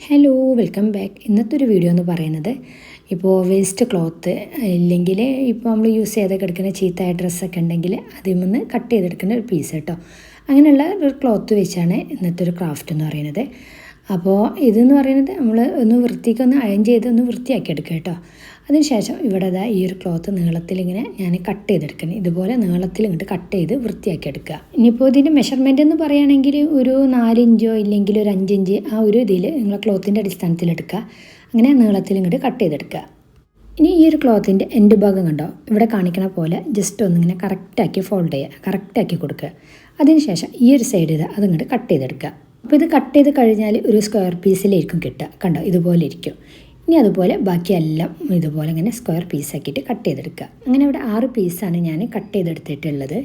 Hello welcome back ഇന്നത്തെ ഒരു video എന്ന് പറയുന്നത് ഇപ്പോൾ വേസ്റ്റ് ക്ലോത്ത് ഇല്ലെങ്കിൽ ഇപ്പോൾ നമ്മൾ യൂസ് ചെയ്ത് കിടക്കുന്ന ചീത്തയായ ഡ്രസ്സൊക്കെ ഉണ്ടെങ്കിൽ അതിൽ നിന്ന് കട്ട് ചെയ്തെടുക്കുന്ന ഒരു പീസ് കേട്ടോ. അങ്ങനെയുള്ള ഒരു ക്ലോത്ത് വെച്ചാണ് ഇന്നത്തെ ഒരു ക്രാഫ്റ്റ് എന്ന് പറയുന്നത്. അപ്പോൾ ഇതെന്ന് പറയുന്നത് നമ്മൾ ഒന്ന് വൃത്തിക്ക് ഒന്ന് അയൺ ചെയ്ത് ഒന്ന് വൃത്തിയാക്കി എടുക്കുക കേട്ടോ അതിനുശേഷം ഇവിടെ ഇതാ ഈ ഒരു ക്ലോത്ത് നീളത്തിൽ ഇങ്ങനെ ഞാൻ കട്ട് ചെയ്തെടുക്കണം ഇതുപോലെ നീളത്തിൽ ഇങ്ങോട്ട് കട്ട് ചെയ്ത് വൃത്തിയാക്കി എടുക്കുക ഇനിയിപ്പോൾ ഇതിന്റെ മെഷർമെന്റ് എന്ന് പറയുകയാണെങ്കിൽ ഒരു നാലിഞ്ചോ ഇല്ലെങ്കിൽ ഒരു അഞ്ചിഞ്ച് ആ ഒരു ഇതിൽ നിങ്ങളെ ക്ലോത്തിന്റെ അടിസ്ഥാനത്തിൽ എടുക്കുക. അങ്ങനെ നീളത്തിൽ ഇങ്ങോട്ട് കട്ട് ചെയ്തെടുക്കുക. ഇനി ഈ ഒരു ക്ലോത്തിന്റെ എൻഡ് ഭാഗം കണ്ടോ? ഇവിടെ കാണിക്കണ പോലെ ജസ്റ്റ് ഒന്നിങ്ങനെ കറക്റ്റാക്കി ഫോൾഡ് ചെയ്യുക. കറക്റ്റാക്കി കൊടുക്കുക. അതിനുശേഷം ഈ ഒരു സൈഡ് ഇത് അതിങ്ങോട്ട് കട്ട് ചെയ്തെടുക്കുക. അപ്പോൾ ഇത് കട്ട് ചെയ്ത് കഴിഞ്ഞാൽ ഒരു സ്ക്വയർ പീസിലായിരിക്കും കിട്ടുക. കണ്ടോ? ഇതുപോലെ ഇരിക്കും. ഇനി അതുപോലെ ബാക്കിയെല്ലാം ഇതുപോലെ ഇങ്ങനെ സ്ക്വയർ പീസാക്കിയിട്ട് കട്ട് ചെയ്തെടുക്കുക. അങ്ങനെ ഇവിടെ ആറ് പീസാണ് ഞാൻ കട്ട് ചെയ്തെടുത്തിട്ടുള്ളത്.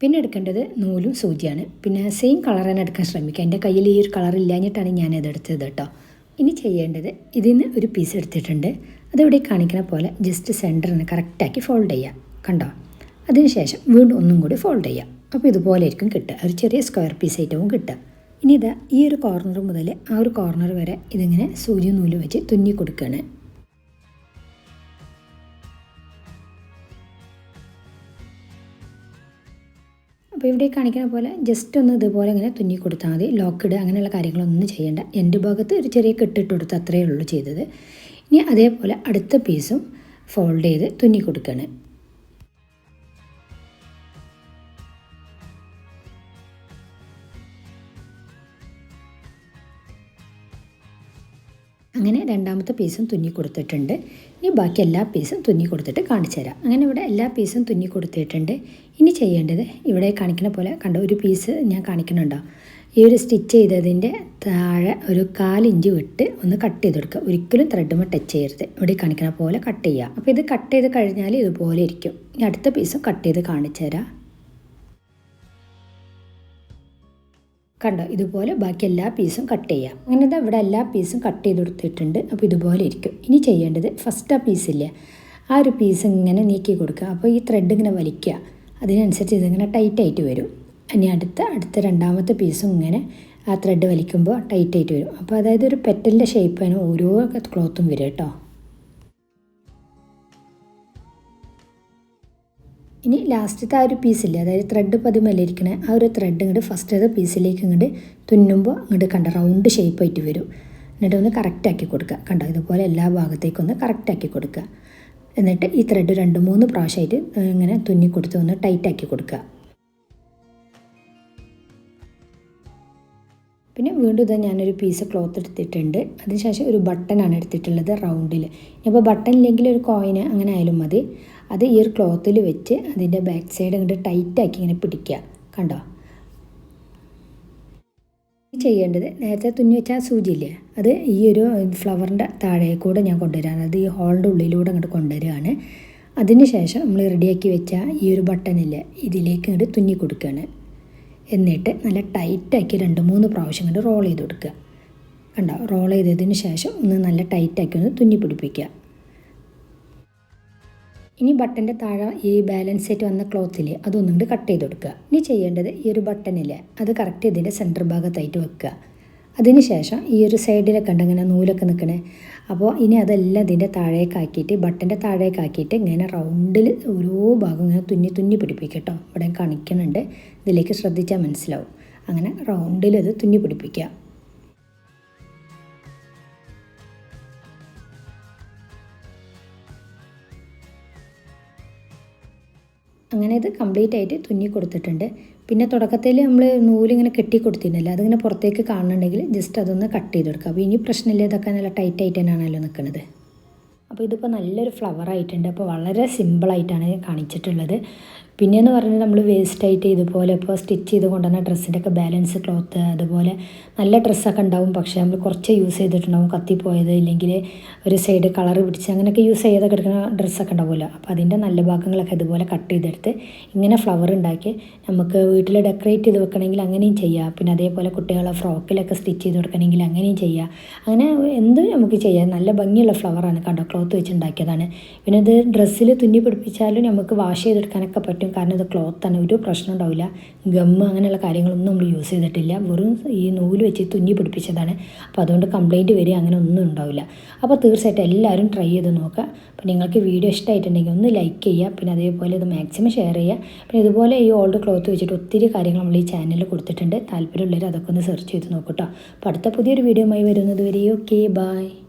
പിന്നെ എടുക്കേണ്ടത് നൂലും സൂചിയാണ്. പിന്നെ സെയിം കളർ തന്നെ എടുക്കാൻ ശ്രമിക്കുക. എന്റെ കയ്യിൽ ഈ ഒരു കളർ ഇല്ലാഞ്ഞിട്ടാണ് ഞാൻ ഇത് എടുത്തത് കേട്ടോ. ഇനി ചെയ്യേണ്ടത് ഇതിൽ നിന്ന് ഒരു പീസ് എടുത്തിട്ടുണ്ട്. അതിവിടെ കാണിക്കുന്ന പോലെ ജസ്റ്റ് സെന്ററിന് കറക്റ്റാക്കി ഫോൾഡ് ചെയ്യുക. കണ്ടോ? അതിനുശേഷം വീണ്ടും ഒന്നും കൂടി ഫോൾഡ് ചെയ്യുക. അപ്പോൾ ഇതുപോലെ ആയിരിക്കും കിട്ടുക. ഒരു ചെറിയ സ്ക്വയർ പീസ് ഐറ്റവും കിട്ടുക. ഇനി ഇതാ ഈ ഒരു കോർണർ മുതൽ ആ ഒരു കോർണർ വരെ ഇതിങ്ങനെ സൂചി നൂൽ വെച്ച് തുന്നി കൊടുക്കുകയാണ് അപ്പോൾ ഇവിടെ കാണിക്കുന്ന പോലെ ജസ്റ്റ് ഒന്ന് ഇതുപോലെ ഇങ്ങനെ തുന്നി കൊടുത്താൽ മതി. ലോക്കിഡ് അങ്ങനെയുള്ള കാര്യങ്ങളൊന്നും ചെയ്യേണ്ട. എന്റെ ഭാഗത്ത് ഒരു ചെറിയ കെട്ടിട്ട് കൊടുത്ത് അത്രയേ ഉള്ളൂ ചെയ്തത്. ഇനി അതേപോലെ അടുത്ത പീസും ഫോൾഡ് ചെയ്ത് തുന്നി കൊടുക്കുകയാണ് അങ്ങനെ രണ്ടാമത്തെ പീസും തുന്നി കൊടുത്തിട്ടുണ്ട്. ഇനി ബാക്കി എല്ലാ പീസും തുന്നി കൊടുത്തിട്ട് കാണിച്ചു തരാം. അങ്ങനെ ഇവിടെ എല്ലാ പീസും തുന്നി കൊടുത്തിട്ടുണ്ട്. ഇനി ചെയ്യേണ്ടത് ഇവിടെ കാണിക്കുന്ന പോലെ കണ്ട ഒരു പീസ് ഞാൻ കാണിക്കുന്നുണ്ടോ? ഈ ഒരു സ്റ്റിച്ച് ചെയ്തതിന്റെ താഴെ ഒരു കാലിഞ്ച് വിട്ട് ഒന്ന് കട്ട് ചെയ്ത് കൊടുക്കുക ഒരിക്കലും ത്രെഡുമ്പോൾ ടച്ച് ചെയ്യരുത്. ഇവിടെ കാണിക്കുന്ന പോലെ കട്ട് ചെയ്യുക. അപ്പോൾ ഇത് കട്ട് ചെയ്ത് കഴിഞ്ഞാൽ ഇതുപോലെ ഇരിക്കും. ഇനി അടുത്ത പീസും കട്ട് ചെയ്ത് കാണിച്ചു തരാം. കണ്ടോ? ഇതുപോലെ ബാക്കി എല്ലാ പീസും കട്ട് ചെയ്യാം. അങ്ങനെ ദാ ഇവിടെ എല്ലാ പീസും കട്ട് ചെയ്ത് കൊടുത്തിട്ടുണ്ട്. അപ്പോൾ ഇതുപോലെ ഇരിക്കും. ഇനി ചെയ്യേണ്ടത് ഫസ്റ്റ് ആ പീസില്ലേ ആ ഒരു പീസ് ഇങ്ങനെ നീക്കി കൊടുക്കുക. അപ്പോൾ ഈ ത്രെഡ് ഇങ്ങനെ വലിക്കുക. അതിനനുസരിച്ച് ഇതിങ്ങനെ ടൈറ്റായിട്ട് വരും. ഇനി അടുത്ത അടുത്ത രണ്ടാമത്തെ പീസും ഇങ്ങനെ ആ ത്രെഡ് വലിക്കുമ്പോൾ ടൈറ്റായിട്ട് വരും. അപ്പോൾ അതായത് ഒരു പെറ്റലിന്റെ ഷേപ്പാണ് ഓരോ ക്ലോത്തും വരും കേട്ടോ. ഇനി ലാസ്റ്റത്തെ ആ ഒരു പീസില്ലേ അതായത് ത്രെഡ് പതിമല്ല ഇരിക്കണേ? ആ ഒരു ത്രെഡ് ഇങ്ങോട്ട് ഫസ്റ്റത്തെ പീസിലേക്ക് ഇങ്ങോട്ട് തുന്നുമ്പോൾ ഇങ്ങോട്ട് കണ്ട റൗണ്ട് ഷേപ്പ് ആയിട്ട് വരും. എന്നിട്ട് ഒന്ന് കറക്റ്റാക്കി കൊടുക്കുക. കണ്ടോ? ഇതുപോലെ എല്ലാ ഭാഗത്തേക്കും ഒന്ന് കറക്റ്റാക്കി കൊടുക്കുക. എന്നിട്ട് ഈ ത്രെഡ് രണ്ട് മൂന്ന് പ്രാവശ്യമായിട്ട് ഇങ്ങനെ തുന്നി കൊടുത്ത് ഒന്ന് ടൈറ്റാക്കി കൊടുക്കുക. പിന്നെ വീണ്ടും ഇതാ ഞാനൊരു പീസ് ക്ലോത്ത് എടുത്തിട്ടുണ്ട്. അതിനുശേഷം ഒരു ബട്ടണാണ് എടുത്തിട്ടുള്ളത് റൗണ്ടിൽ ഇപ്പോൾ ബട്ടൺ ഇല്ലെങ്കിൽ ഒരു കോയിന് അങ്ങനെ ആയാലും മതി. അത് ഈ ഒരു ക്ലോത്തിൽ വെച്ച് അതിന്റെ ബാക്ക് സൈഡ് അങ്ങോട്ട് ടൈറ്റാക്കി ഇങ്ങനെ പിടിക്കുക. കണ്ടോ? ചെയ്യേണ്ടത് നേരത്തെ തുന്നി വെച്ച സൂചിയില്ലേ അത് ഈ ഒരു ഫ്ലവറിന്റെ താഴെ കൂടെ ഞാൻ കൊണ്ടുവരാണ്. അത് ഈ ഹോളിന്റെ ഉള്ളിലൂടെ അങ്ങോട്ട് കൊണ്ടുവരികയാണ് അതിനുശേഷം നമ്മൾ റെഡിയാക്കി വെച്ച ഈ ഒരു ബട്ടണില്ലേ ഇതിലേക്ക് ഇങ്ങോട്ട് തുന്നി കൊടുക്കുകയാണ് എന്നിട്ട് നല്ല ടൈറ്റാക്കി രണ്ട് മൂന്ന് പ്രാവശ്യം കൊണ്ട് റോൾ ചെയ്ത് കൊടുക്കുക. കണ്ടോ? റോൾ ചെയ്തതിന് ശേഷം ഒന്ന് നല്ല ടൈറ്റാക്കി ഒന്ന് തുന്നി പിടിപ്പിക്കുക. ഇനി ബട്ടന്റെ താഴെ ഈ ബാലൻസ് സെറ്റ് വന്ന ക്ലോത്തിൽ അതൊന്നും കൂടി കട്ട് ചെയ്ത് കൊടുക്കുക. ഇനി ചെയ്യേണ്ടത് ഈ ഒരു ബട്ടണില്ലേ അത് കറക്റ്റ് ഇതിന്റെ സെന്റർ ഭാഗത്തായിട്ട് വെക്കുക. അതിന് ശേഷം ഈ ഒരു സൈഡിലൊക്കെ ഉണ്ട് ഇങ്ങനെ നൂലൊക്കെ നിൽക്കണേ അപ്പോൾ ഇനി അതെല്ലാം ഇതിന്റെ താഴേക്കാക്കിയിട്ട് ബട്ടന്റെ താഴേക്കാക്കിയിട്ട് ഇങ്ങനെ റൗണ്ടിൽ ഓരോ ഭാഗം ഇങ്ങനെ തുന്നി തുന്നി പിടിപ്പിക്കുക കേട്ടോ. ഇവിടെ കാണിക്കുന്നുണ്ട്. ഇതിലേക്ക് ശ്രദ്ധിച്ചാൽ മനസ്സിലാവും. അങ്ങനെ റൗണ്ടിൽ ഇത് തുന്നി പിടിപ്പിക്കുക. അങ്ങനെ ഇത് കംപ്ലീറ്റ് ആയിട്ട് തുന്നി കൊടുത്തിട്ടുണ്ട്. പിന്നെ തുടക്കത്തിൽ നമ്മൾ നൂലിങ്ങനെ കെട്ടി കൊടുത്തിരുന്നില്ല അതിങ്ങനെ പുറത്തേക്ക് കാണുന്നുണ്ടെങ്കിൽ ജസ്റ്റ് അതൊന്ന് കട്ട് ചെയ്ത് കൊടുക്കുക. അപ്പോൾ ഇനി പ്രശ്നമില്ല ഇതൊക്കെ നല്ല ടൈറ്റ് ആയിട്ട് തന്നെയാണല്ലോ നിൽക്കുന്നത് അപ്പോൾ ഇതിപ്പോൾ നല്ലൊരു ഫ്ലവർ ആയിട്ടുണ്ട്. അപ്പോൾ വളരെ സിമ്പിളായിട്ടാണ് കാണിച്ചിട്ടുള്ളത്. പിന്നെയെന്ന് പറഞ്ഞാൽ നമ്മൾ വേസ്റ്റായിട്ട് ഇതുപോലെ ഇപ്പോൾ സ്റ്റിച്ച് ചെയ്ത് കൊണ്ടുവന്ന ഡ്രസ്സിന്റെ ഒക്കെ ബാലൻസ് ക്ലോത്ത് അതുപോലെ നല്ല ഡ്രസ്സൊക്കെ ഉണ്ടാവും. പക്ഷേ നമ്മൾ കുറച്ച് യൂസ് ചെയ്തിട്ടുണ്ടാവും. കത്തിപ്പോയത് ഇല്ലെങ്കിൽ ഒരു സൈഡ് കളർ പിടിച്ച് അങ്ങനെയൊക്കെ യൂസ് ചെയ്ത് കിടക്കുന്ന ഡ്രസ്സൊക്കെ ഉണ്ടാവുമല്ലോ. അപ്പോൾ അതിന്റെ നല്ല ഭാഗങ്ങളൊക്കെ ഇതുപോലെ കട്ട് ചെയ്തെടുത്ത് ഇങ്ങനെ ഫ്ലവർ ഉണ്ടാക്കി നമുക്ക് വീട്ടിൽ ഡെക്കറേറ്റ് ചെയ്ത് വെക്കണമെങ്കിൽ അങ്ങനെയും ചെയ്യാം. പിന്നെ അതേപോലെ കുട്ടികളെ ഫ്രോക്കിലൊക്കെ സ്റ്റിച്ച് ചെയ്ത് കൊടുക്കണമെങ്കിൽ അങ്ങനെയും ചെയ്യാം. അങ്ങനെ എന്തും നമുക്ക് ചെയ്യാം. നല്ല ഭംഗിയുള്ള ഫ്ലവറാണ് കണ്ടോ? ക്ലോത്ത് വെച്ച് ഉണ്ടാക്കിയതാണ്. പിന്നെ ഇത് ഡ്രസ്സിൽ തുന്നി പിടിപ്പിച്ചാലും നമുക്ക് വാഷ് ചെയ്തെടുക്കാനൊക്കെ പറ്റും. പറ്റും. കാരണം ഇത് ക്ലോത്താണ് ഒരു പ്രശ്നം ഉണ്ടാവില്ല. ഗമ്മ് അങ്ങനെയുള്ള കാര്യങ്ങളൊന്നും നമ്മൾ യൂസ് ചെയ്തിട്ടില്ല. വെറും ഈ നൂൽ വെച്ച് തുന്നി പിടിപ്പിച്ചതാണ്. അപ്പോൾ അതുകൊണ്ട് കംപ്ലൈന്റ് വരിക അങ്ങനെ ഒന്നും ഉണ്ടാവില്ല. അപ്പോൾ തീർച്ചയായിട്ടും എല്ലാവരും ട്രൈ ചെയ്ത് നോക്കുക. അപ്പോൾ നിങ്ങൾക്ക് വീഡിയോ ഇഷ്ടമായിട്ടുണ്ടെങ്കിൽ ഒന്ന് ലൈക്ക് ചെയ്യുക. പിന്നെ അതേപോലെ ഇത് മാക്സിമം ഷെയർ ചെയ്യുക. പിന്നെ ഇതുപോലെ ഈ ഓൾഡ് ക്ലോത്ത് വെച്ചിട്ട് ഒത്തിരി കാര്യങ്ങൾ നമ്മൾ ഈ ചാനലിൽ കൊടുത്തിട്ടുണ്ട്. താല്പര്യമുള്ളവർ അതൊക്കെ ഒന്ന് സെർച്ച് ചെയ്ത് നോക്കട്ടോ അപ്പോൾ അടുത്ത പുതിയൊരു വീഡിയോ ആയി വരുന്നത് വരെ ഓക്കെ ബായ്